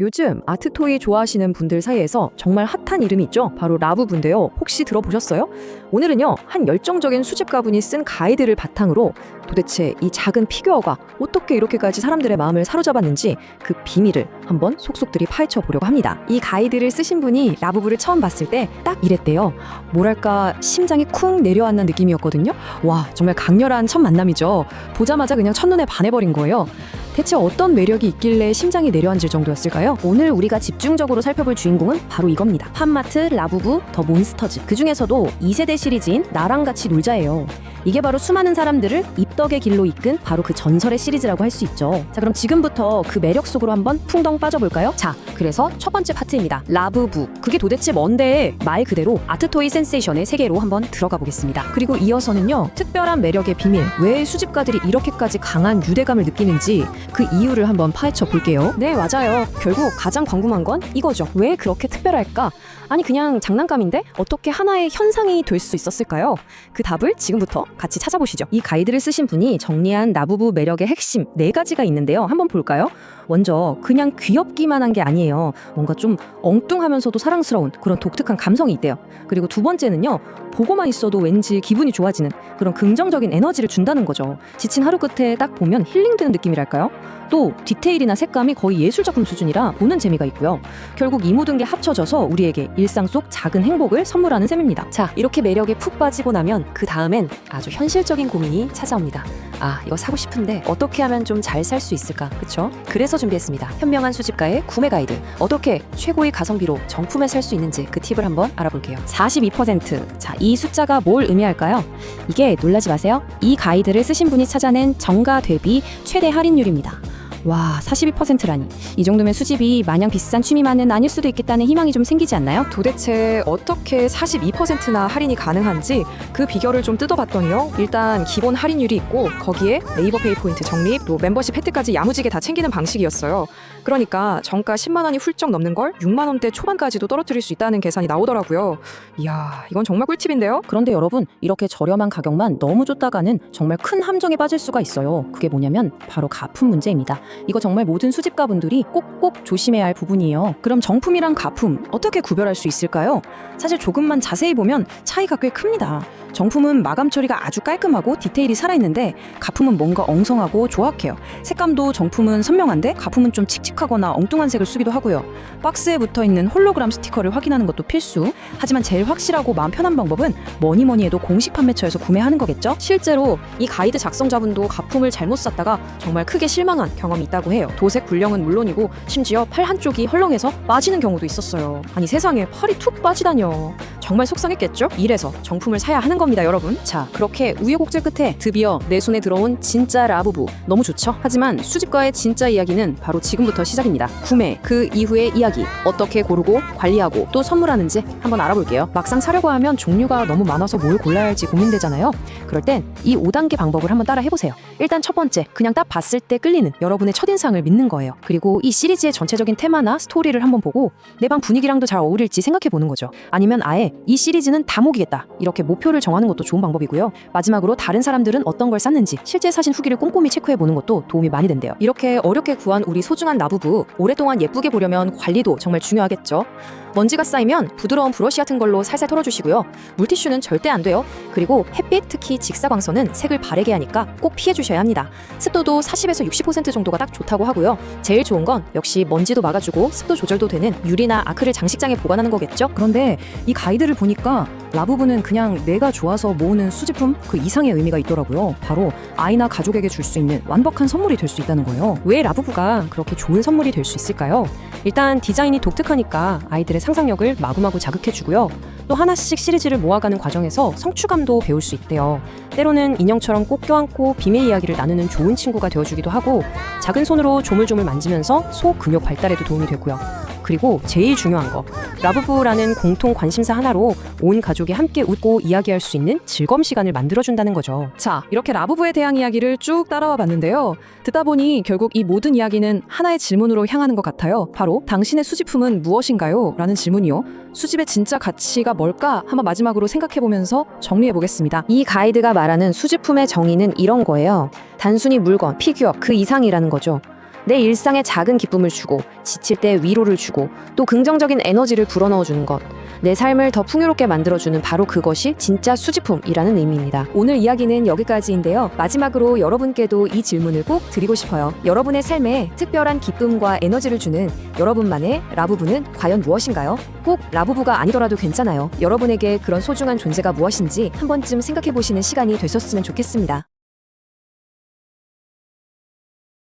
요즘 아트토이 좋아하시는 분들 사이에서 정말 핫한 이름이 있죠. 바로 라부부인데요. 혹시 들어보셨어요? 오늘은요, 한 열정적인 수집가분이 쓴 가이드를 바탕으로 도대체 이 작은 피규어가 어떻게 이렇게까지 사람들의 마음을 사로잡았는지 그 비밀을 한번 속속들이 파헤쳐 보려고 합니다. 이 가이드를 쓰신 분이 라부부를 처음 봤을 때 딱 이랬대요. 뭐랄까, 심장이 쿵 내려앉는 느낌이었거든요. 와, 정말 강렬한 첫 만남이죠. 보자마자 그냥 첫눈에 반해버린 거예요. 대체 어떤 매력이 있길래 심장이 내려앉을 정도였을까요? 오늘 우리가 집중적으로 살펴볼 주인공은 바로 이겁니다. 팜마트, 라부부, 더 몬스터즈. 그 중에서도 2세대 시리즈인 나랑 같이 놀자예요. 이게 바로 수많은 사람들을 입덕의 길로 이끈 바로 그 전설의 시리즈라고 할 수 있죠. 자, 그럼 지금부터 그 매력 속으로 한번 풍덩 빠져볼까요? 자, 그래서 첫 번째 파트입니다. 라부부. 그게 도대체 뭔데? 말 그대로 아트토이 센세이션의 세계로 한번 들어가 보겠습니다. 그리고 이어서는요, 특별한 매력의 비밀. 왜 수집가들이 이렇게까지 강한 유대감을 느끼는지 그 이유를 한번 파헤쳐 볼게요. 네, 맞아요. 결국 가장 궁금한 건 이거죠. 왜 그렇게 특별할까? 아니, 그냥 장난감인데 어떻게 하나의 현상이 될 수 있었을까요? 그 답을 지금부터 같이 찾아보시죠. 이 가이드를 쓰신 분이 정리한 나부부 매력의 핵심 네 가지가 있는데요. 한번 볼까요? 먼저 그냥 귀엽기만 한 게 아니에요. 뭔가 좀 엉뚱하면서도 사랑스러운 그런 독특한 감성이 있대요. 그리고 두 번째는요. 보고만 있어도 왠지 기분이 좋아지는 그런 긍정적인 에너지를 준다는 거죠. 지친 하루 끝에 딱 보면 힐링되는 느낌이랄까요? 또 디테일이나 색감이 거의 예술작품 수준이라 보는 재미가 있고요. 결국 이 모든 게 합쳐져서 우리에게 일상 속 작은 행복을 선물하는 셈입니다. 자, 이렇게 매력에 푹 빠지고 나면 그 다음엔 아주 현실적인 고민이 찾아옵니다. 아, 이거 사고 싶은데 어떻게 하면 좀 잘 살 수 있을까? 그쵸? 그래서 준비했습니다. 현명한 수집가의 구매 가이드. 어떻게 최고의 가성비로 정품을 살수 있는지 그 팁을 한번 알아볼게요. 42%. 자, 이 숫자가 뭘 의미할까요? 이게 놀라지 마세요. 이 가이드를 쓰신 분이 찾아낸 정가 대비 최대 할인율입니다. 와, 42%라니. 이 정도면 수집이 마냥 비싼 취미만은 아닐 수도 있겠다는 희망이 좀 생기지 않나요? 도대체 어떻게 42%나 할인이 가능한지 그 비결을 좀 뜯어봤더니요. 일단 기본 할인율이 있고 거기에 네이버 페이 포인트 적립, 또 멤버십 혜택까지 야무지게 다 챙기는 방식이었어요. 그러니까 정가 10만 원이 훌쩍 넘는 걸 6만 원대 초반까지도 떨어뜨릴 수 있다는 계산이 나오더라고요. 이야, 이건 정말 꿀팁인데요. 그런데 여러분, 이렇게 저렴한 가격만 너무 줬다가는 정말 큰 함정에 빠질 수가 있어요. 그게 뭐냐면 바로 가품 문제입니다. 이거 정말 모든 수집가분들이 꼭꼭 조심해야 할 부분이에요. 그럼 정품이랑 가품 어떻게 구별할 수 있을까요? 사실 조금만 자세히 보면 차이가 꽤 큽니다. 정품은 마감 처리가 아주 깔끔하고 디테일이 살아있는데 가품은 뭔가 엉성하고 조악해요. 색감도 정품은 선명한데 가품은 좀 칙칙하거나 엉뚱한 색을 쓰기도 하고요. 박스에 붙어 있는 홀로그램 스티커를 확인하는 것도 필수. 하지만 제일 확실하고 마음 편한 방법은 뭐니 뭐니 해도 공식 판매처에서 구매하는 거겠죠? 실제로 이 가이드 작성자분도 가품을 잘못 샀다가 정말 크게 실망한 경험 이 있다고 해요. 도색 불량은 물론이고 심지어 팔 한쪽이 헐렁해서 빠지는 경우도 있었어요. 아니 세상에 팔이 툭 빠지다뇨. 정말 속상했겠죠? 이래서 정품을 사야 하는 겁니다, 여러분. 자, 그렇게 우여곡절 끝에 드디어 내 손에 들어온 진짜 라부부. 너무 좋죠? 하지만 수집가의 진짜 이야기는 바로 지금부터 시작입니다. 구매, 그 이후의 이야기. 어떻게 고르고 관리하고 또 선물하는지 한번 알아볼게요. 막상 사려고 하면 종류가 너무 많아서 뭘 골라야 할지 고민되잖아요. 그럴 땐 이 5단계 방법을 한번 따라 해보세요. 일단 첫 번째, 그냥 딱 봤을 때 끌리는 여러분의 첫인상을 믿는 거예요. 그리고 이 시리즈의 전체적인 테마나 스토리를 한번 보고 내 방 분위기랑도 잘 어울릴지 생각해 보는 거죠. 아니면 아예 이 시리즈는 다 모기겠다. 이렇게 목표를 정하는 것도 좋은 방법이고요. 마지막으로 다른 사람들은 어떤 걸 샀는지 실제 사신 후기를 꼼꼼히 체크해 보는 것도 도움이 많이 된대요. 이렇게 어렵게 구한 우리 소중한 나부부 오랫동안 예쁘게 보려면 관리도 정말 중요하겠죠. 먼지가 쌓이면 부드러운 브러쉬 같은 걸로 살살 털어주시고요. 물티슈는 절대 안 돼요. 그리고 햇빛, 특히 직사광선은 색을 바래게 하니까 꼭 피해주셔야 합니다. 습도도 40에서 60% 정도가 딱 좋다고 하고요. 제일 좋은 건 역시 먼지도 막아주고 습도 조절도 되는 유리나 아크릴 장식장에 보관하는 거겠죠? 그런데 이 가이드를 보니까 라부부는 그냥 내가 좋아서 모으는 수집품 그 이상의 의미가 있더라고요. 바로 아이나 가족에게 줄 수 있는 완벽한 선물이 될 수 있다는 거예요. 왜 라부부가 그렇게 좋은 선물이 될 수 있을까요? 일단 디자인이 독특하니까 아이들의 상상력을 마구마구 자극해주고요. 또 하나씩 시리즈를 모아가는 과정에서 성취감도 배울 수 있대요. 때로는 인형처럼 꼭 껴안고 비밀 이야기를 나누는 좋은 친구가 되어주기도 하고 작은 손으로 조물조물 만지면서 소 근육 발달에도 도움이 되고요. 그리고 제일 중요한 거 라부부라는 공통 관심사 하나로 온 가족이 함께 웃고 이야기할 수 있는 즐거움 시간을 만들어준다는 거죠. 자, 이렇게 라부부에 대한 이야기를 쭉 따라와 봤는데요. 듣다 보니 결국 이 모든 이야기는 하나의 질문으로 향하는 것 같아요. 바로 당신의 수집품은 무엇인가요? 라는 질문이요. 수집의 진짜 가치가 뭘까? 한번 마지막으로 생각해 보면서 정리해 보겠습니다. 이 가이드가 말하는 수집품의 정의는 이런 거예요. 단순히 물건, 피규어 그 이상이라는 거죠. 내 일상에 작은 기쁨을 주고 지칠 때 위로를 주고 또 긍정적인 에너지를 불어넣어 주는 것. 내 삶을 더 풍요롭게 만들어 주는 바로 그것이 진짜 수집품이라는 의미입니다. 오늘 이야기는 여기까지인데요. 마지막으로 여러분께도 이 질문을 꼭 드리고 싶어요. 여러분의 삶에 특별한 기쁨과 에너지를 주는 여러분만의 라부부는 과연 무엇인가요? 꼭 라부부가 아니더라도 괜찮아요. 여러분에게 그런 소중한 존재가 무엇인지 한 번쯤 생각해 보시는 시간이 되셨으면 좋겠습니다.